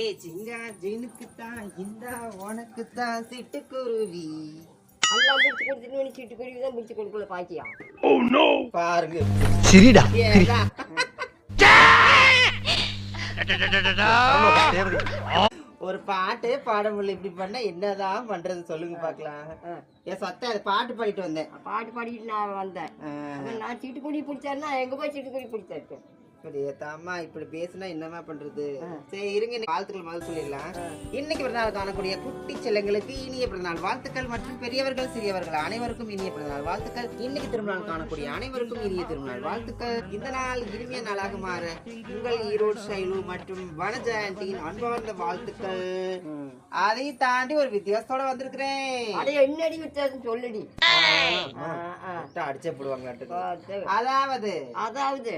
ஏய் சிங்கா ஜீனுக்குத்தான் இந்த உனக்குத்தான் சிட்டுக்குருவி. எல்லாம் கொடுத்துட்டு நீ தான் பிடிச்சி கொடுக்கல பாக்கியா? பாருங்க. சிரிடா ஏடா. ஒரு பாட்டு பாட முடியல இப்படி பண்ணா என்னதான் பண்றது சொல்லுங்க பாக்கலாம். என் சத்த அது பாட்டு பாடிட்டு வந்தேன். பாட்டு பாடிட்டு நான் வந்தேன். நான் சீட்டுக்குடி பிடிச்சாருன்னா எங்க போய் சீட்டுக்குடி பிடிச்சிருக்கேன் இப்படி தாம்மா இப்படி பேசினா என்னமா பண்றது? சரி இருங்க வாழ்த்துக்கள் முதல் சொல்லிடலாம். இன்னைக்கு பிறந்தநாள் காணக்கூடிய குட்டி செல்லங்களுக்கு இனிய பிறந்தநாள் வாழ்த்துக்கள் மற்றும் பெரியவர்கள் சிறியவர்கள் அனைவருக்கும் இனிய பிறந்தநாள் வாழ்த்துக்கள். இன்னைக்கு திருமணம் காணக்கூடிய அனைவருக்கும் இனிய திருமணம் வாழ்த்துக்கள். இந்த நாள் இனிமைய நாளாக மாற உங்கள் ஈரோடு சைலு மற்றும் வனஜெயந்தியின் அன்பார்ந்த வாழ்த்துக்கள். அதை தாண்டி ஒரு வித்தியாசத்தோட வந்திருக்கிறேன். என்னடி வித்தியாசம் சொல்லுடி. அடிச்சே பார்த்து. அதாவது அதாவது?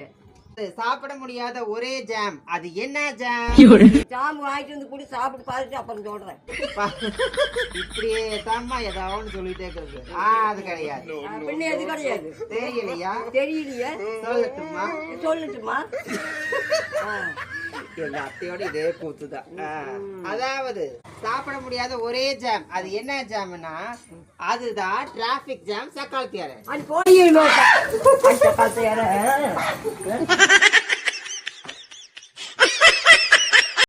சாப்பிட முடியாத ஒரே ஜாம் அது என்ன ஜாம் ஜாமு வாங்கிட்டு வந்து கூட சாப்பிட்டு பார்த்துட்டு அப்புறம் சொல்றேன். இப்படியே தாம்மா ஏதாவது சொல்லிட்டே இருக்கிறது. அது கிடையாது. பின்ன எது கிடையாது? தெரியலையா? தெரியலையே. சொல்லட்டுமா சொல்லட்டுமா. எங்க அத்தையோட இதே கூத்துதான் ஆ, அதாவது சாப்பிட முடியாத ஒரே ஜாம் அது என்ன ஜாம்னா அதுதான் டிராபிக் ஜாம் சக்காலத்தியார அது போய்